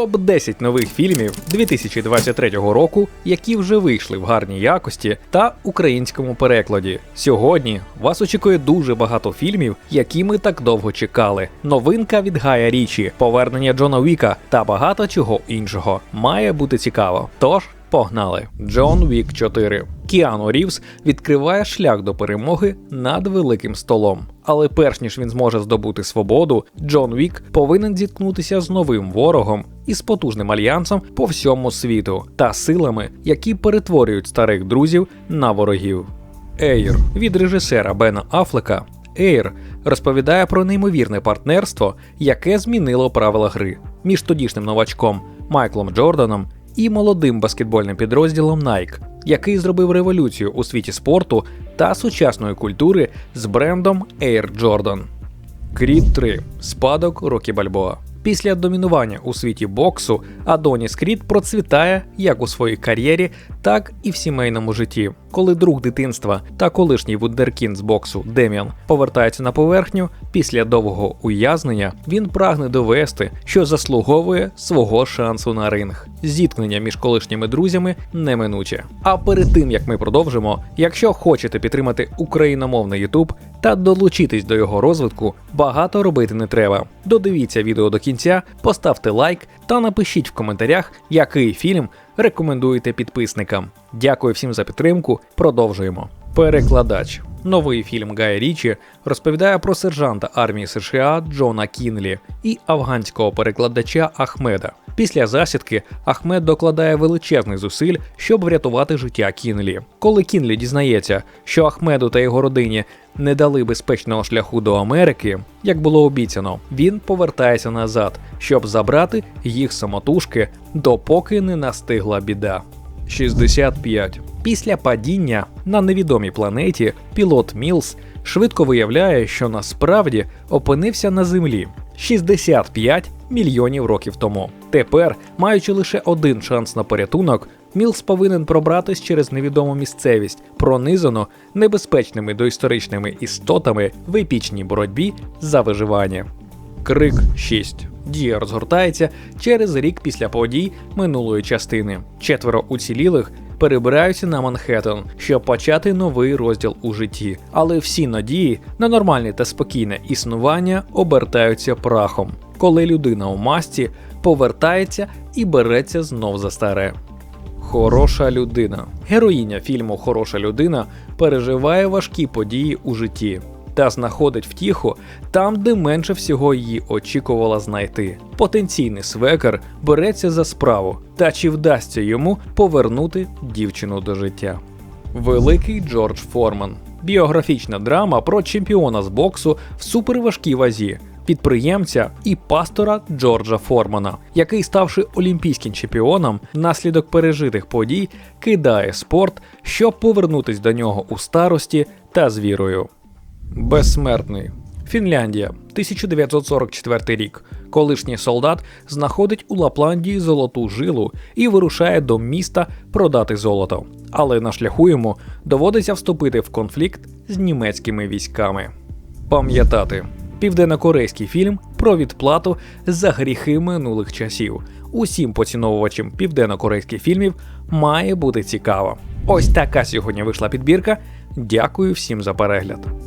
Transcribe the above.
Топ 10 нових фільмів 2023 року, які вже вийшли в гарній якості та українському перекладі. Сьогодні вас очікує дуже багато фільмів, які ми так довго чекали. Новинка від Гая Річі, повернення Джона Віка та багато чого іншого. Має бути цікаво. Тож. Погнали! Джон Вік 4. Кіану Рівз відкриває шлях до перемоги над великим столом. Але перш ніж він зможе здобути свободу, Джон Вік повинен зіткнутися з новим ворогом і з потужним альянсом по всьому світу та силами, які перетворюють старих друзів на ворогів. Ейр від режисера Бена Афлека. Ейр розповідає про неймовірне партнерство, яке змінило правила гри між тодішнім новачком Майклом Джорданом і молодим баскетбольним підрозділом Nike, який зробив революцію у світі спорту та сучасної культури з брендом Air Jordan. Кріт 3. Спадок Рокі Бальбоа. Після домінування у світі боксу Адоніс Крід процвітає як у своїй кар'єрі, так і в сімейному житті. Коли друг дитинства та колишній вундеркін з боксу Деміан повертається на поверхню, після довгого уязнення він прагне довести, що заслуговує свого шансу на ринг. Зіткнення між колишніми друзями неминуче. А перед тим як ми продовжимо, якщо хочете підтримати україномовний YouTube та долучитись до його розвитку, багато робити не треба. Додивіться відео до кінця, поставте лайк та напишіть в коментарях, який фільм рекомендуєте підписникам. Дякую всім за підтримку. Продовжуємо. Перекладач. Новий фільм Гая Річі розповідає про сержанта армії США Джона Кінлі і афганського перекладача Ахмеда. Після засідки Ахмед докладає величезних зусиль, щоб врятувати життя Кінлі. Коли Кінлі дізнається, що Ахмеду та його родині не дали безпечного шляху до Америки, як було обіцяно, він повертається назад, щоб забрати їх самотужки, допоки не настигла біда. 65. Після падіння на невідомій планеті пілот Мілс швидко виявляє, що насправді опинився на землі 65 мільйонів років тому. Тепер, маючи лише один шанс на порятунок, Мілс повинен пробратись через невідому місцевість, пронизану небезпечними доісторичними істотами в епічній боротьбі за виживання. Крик 6. Дія розгортається через рік після подій минулої частини. Четверо уцілілих перебираються на Манхеттен, щоб почати новий розділ у житті. Але всі надії на нормальне та спокійне існування обертаються прахом, коли людина у масці повертається і береться знов за старе. Хороша людина. Героїня фільму Хороша людина переживає важкі події у житті та знаходить втіху там, де менше всього її очікувала знайти. Потенційний свекер береться за справу, та чи вдасться йому повернути дівчину до життя. Великий Джордж Форман. Біографічна драма про чемпіона з боксу в суперважкій вазі. Підприємця і пастора Джорджа Формана, який, ставши олімпійським чемпіоном, внаслідок пережитих подій, кидає спорт, щоб повернутись до нього у старості та з вірою. Безсмертний. Фінляндія, 1944 рік. Колишній солдат знаходить у Лапландії золоту жилу і вирушає до міста продати золото. Але на шляху йому доводиться вступити в конфлікт з німецькими військами. Пам'ятати південнокорейський фільм про відплату за гріхи минулих часів. Усім поціновувачам південнокорейських фільмів має бути цікаво. Ось така сьогодні вийшла підбірка. Дякую всім за перегляд.